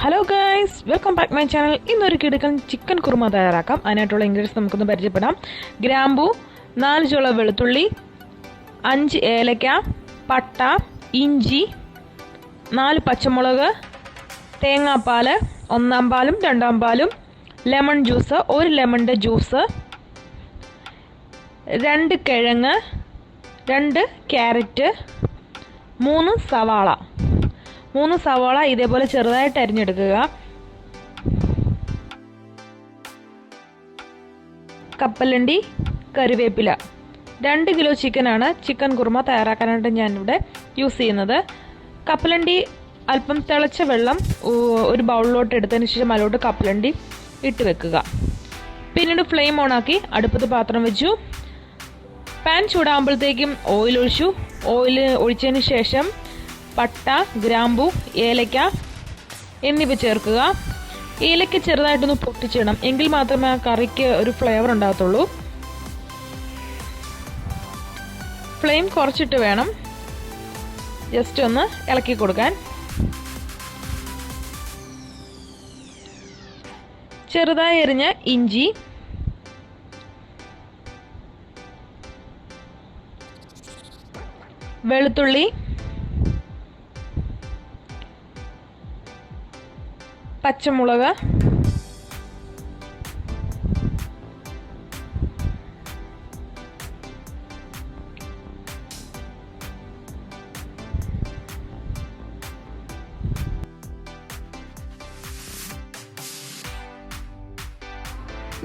Hello guys welcome back my channel ഇന്നൊരു കിടക്കൻ chicken kurma തയ്യാറാക്കാം. അതിനായിട്ടുള്ള ഇൻഗ്രീഡിയൻസ് നമുക്കൊന്ന് പരിചയപ്പെടാം. ഗ്രാമ്പു നാല് ചുള വെളുത്തുള്ളി അഞ്ച് ഏലക്ക പട്ട ഇഞ്ചി നാല് പച്ചമുളക് തേങ്ങാപ്പാൽ ഒന്നാം പാലും രണ്ടാം പാലും ലെമൺ ജ്യൂസ് ഒരു ലെമണിന്റെ ജ്യൂസ് രണ്ട് കിഴങ്ങ് രണ്ട് ക്യാരറ്റ് മൂന്ന് സവാള. മൂന്ന് സവാള ഇതേപോലെ ചെറുതായിട്ട് അരിഞ്ഞെടുക്കുക. കപ്പലണ്ടി കറിവേപ്പില. രണ്ട് കിലോ ചിക്കനാണ് ചിക്കൻ കുറുമ തയ്യാറാക്കാനായിട്ട് ഞാനിവിടെ യൂസ് ചെയ്യുന്നത്. കപ്പലണ്ടി അല്പം തിളച്ച വെള്ളം ഒരു ബൗളിലോട്ട് എടുത്തതിന് ശേഷം അതിലോട്ട് കപ്പലണ്ടി ഇട്ട് വെക്കുക. പിന്നീട് ഫ്ലെയിം ഓണാക്കി അടുപ്പത്ത് പാത്രം വെച്ചു. പാൻ ചൂടാകുമ്പോഴത്തേക്കും ഓയിൽ ഒഴിച്ചു. ഓയിൽ ഒഴിച്ചതിന് ശേഷം പട്ട ഗ്രാമ്പു ഏലക്ക എന്നിവ ചേർക്കുക. ഏലക്ക ചെറുതായിട്ടൊന്ന് പൊട്ടിച്ചിടണം. എങ്കിൽ മാത്രമേ ആ കറിക്ക് ഒരു ഫ്ലേവർ ഉണ്ടാകത്തുള്ളൂ. ഫ്ലെയിം കുറച്ചിട്ട് വേണം. ജസ്റ്റ് ഒന്ന് ഇളക്കി കൊടുക്കാൻ. ചെറുതായി എറിഞ്ഞ ഇഞ്ചി. വെളുത്തുള്ളി. പച്ചമുളക്.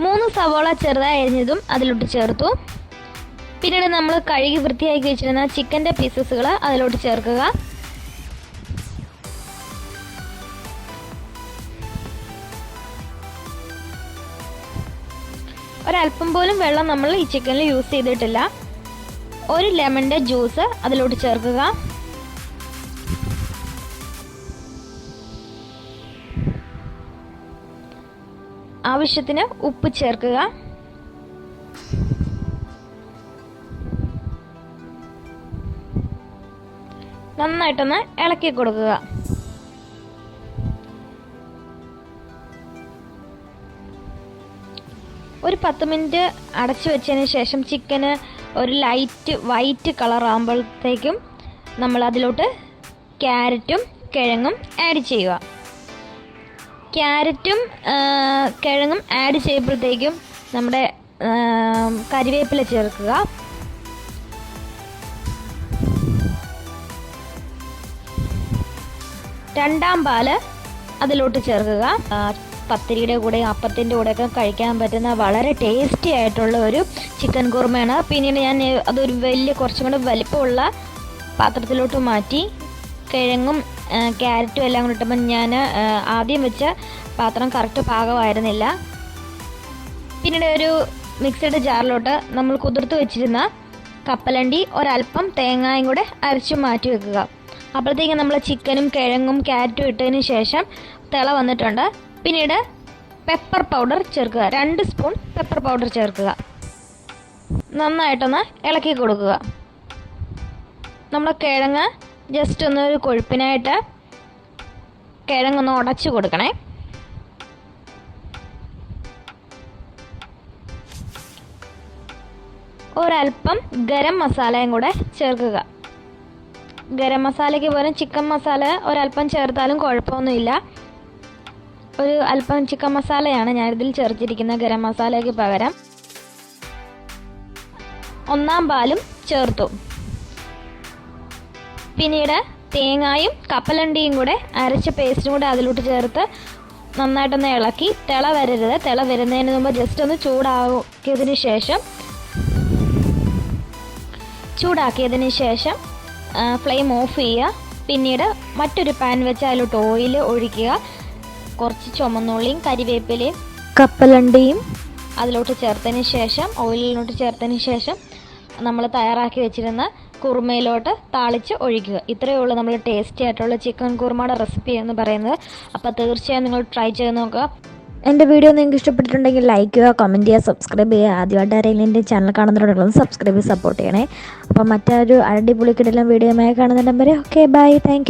മൂന്ന് സവോള ചെറുതായി അരിഞ്ഞതും അതിലോട്ട് ചേർത്തു. പിന്നീട് നമ്മൾ കഴുകി വൃത്തിയാക്കി വെച്ചിരുന്ന ചിക്കന്റെ പീസസുകൾ അതിലോട്ട് ചേർക്കുക. ഒരല്പം പോലും വെള്ളം നമ്മൾ ഈ ചിക്കനിൽ യൂസ് ചെയ്തിട്ടില്ല. ഒരു ലെമണിന്റെ ജ്യൂസ് അതിലോട്ട് ചേർക്കുക. ആവശ്യത്തിന് ഉപ്പ് ചേർക്കുക. നന്നായിട്ടൊന്ന് ഇളക്കി കൊടുക്കുക. ഒരു പത്ത് മിനിറ്റ് അടച്ചു വെച്ചതിന് ശേഷം ചിക്കന് ഒരു ലൈറ്റ് വൈറ്റ് കളർ ആകുമ്പോഴത്തേക്കും നമ്മൾ അതിലോട്ട് ക്യാരറ്റും കിഴങ്ങും ആഡ് ചെയ്യുക. ക്യാരറ്റും കിഴങ്ങും ആഡ് ചെയ്യുമ്പോഴത്തേക്കും നമ്മുടെ കരിവേപ്പില ചേർക്കുക. രണ്ടാം പാൽ അതിലോട്ട് ചേർക്കുക. പത്തിരിയുടെ കൂടെ അപ്പത്തിന്റെ കൂടെയൊക്കെ കഴിക്കാൻ പറ്റുന്ന വളരെ ടേസ്റ്റി ആയിട്ടുള്ള ഒരു ചിക്കൻ കുറുമയാണ് പിന്നീട് ഞാൻ അതൊരു വലിയ കുറച്ചും കൂടെ വലിപ്പമുള്ള പാത്രത്തിലോട്ട് മാറ്റി കിഴങ്ങും ക്യാരറ്റും എല്ലാം കൂടി ഇട്ടപ്പോൾ ഞാൻ ആദ്യം വെച്ച പാത്രം കറക്റ്റ് പാകമായിരുന്നില്ല. പിന്നീട് ഒരു മിക്സഡ് ജാറിലോട്ട് നമ്മൾ കുതിർത്ത് വെച്ചിരുന്ന കപ്പലണ്ടി ഒരല്പം തേങ്ങായും കൂടെ അരച്ച് മാറ്റി വെക്കുക. അപ്പോഴത്തേക്കും നമ്മൾ ചിക്കനും കിഴങ്ങും ക്യാരറ്റും ഇട്ടതിന് ശേഷം തിള വന്നിട്ടുണ്ട്. പിന്നീട് പെപ്പർ പൗഡർ ചേർക്കുക. രണ്ട് സ്പൂൺ പെപ്പർ പൗഡർ ചേർക്കുക. നന്നായിട്ടൊന്ന് ഇളക്കി കൊടുക്കുക. നമ്മൾ കിഴങ്ങ് ജസ്റ്റ് ഒന്ന് ഒരു കൊഴുപ്പിനായിട്ട് കിഴങ്ങൊന്ന് ഉടച്ചു കൊടുക്കണേ. ഒരല്പം ഗരം മസാലയും കൂടെ ചേർക്കുക. ഗരം മസാലയ്ക്ക് പകരം ചിക്കൻ മസാല ഒരല്പം ചേർത്താലും കുഴപ്പമൊന്നുമില്ല. ഒരു അല്പം ചിക്കൻ മസാലയാണ് ഞാനിതിൽ ചേർത്തിരിക്കുന്ന ഗരം മസാലയ്ക്ക് പകരം. ഒന്നാം പാലും ചേർത്തു. പിന്നീട് തേങ്ങായും കപ്പലണ്ടിയും കൂടെ അരച്ച പേസ്റ്റും കൂടെ അതിലോട്ട് ചേർത്ത് നന്നായിട്ടൊന്ന് ഇളക്കി. തിള വരരുത്. തിള വരുന്നതിന് മുമ്പ് ജസ്റ്റ് ഒന്ന് ചൂടാക്കിയതിന് ശേഷം ചൂടാക്കിയതിന് ശേഷം ഫ്ലെയിം ഓഫ് ചെയ്യുക. പിന്നീട് മറ്റൊരു പാൻ വെച്ച് അതിലോട്ട് ഓയിൽ ഒഴിക്കുക. കുറച്ച് ചുമന്നുള്ളിയും കരിവേപ്പിലയും കപ്പലണ്ടിയും അതിലോട്ട് ചേർത്തതിന് ശേഷം ഓയിലിലോട്ട് ചേർത്തതിന് ശേഷം നമ്മൾ തയ്യാറാക്കി വെച്ചിരുന്ന കുറുമയിലോട്ട് താളിച്ച് ഒഴിക്കുക. ഇത്രയേ ഉള്ളൂ നമ്മൾ ടേസ്റ്റി ആയിട്ടുള്ള ചിക്കൻ കുറുമയുടെ റെസിപ്പി എന്ന് പറയുന്നത്. അപ്പോൾ തീർച്ചയായും നിങ്ങൾ ട്രൈ ചെയ്ത് നോക്കുക. എന്റെ വീഡിയോ നിങ്ങൾക്ക് ഇഷ്ടപ്പെട്ടിട്ടുണ്ടെങ്കിൽ ലൈക്ക് ചെയ്യുക കമന്റ് ചെയ്യുക സബ്സ്ക്രൈബ് ചെയ്യുക. ആദ്യമായിട്ട് ആരെങ്കിലും എന്റെ ചാനൽ കാണുന്നവരുണ്ടെങ്കിലും സബ്സ്ക്രൈബ് സപ്പോർട്ട് ചെയ്യണേ. അപ്പോൾ മറ്റൊരു അടിപൊളി കിടലും വീഡിയോയുമായി കാണുന്നുണ്ടെങ്കിൽ ഓക്കെ ബൈ താങ്ക്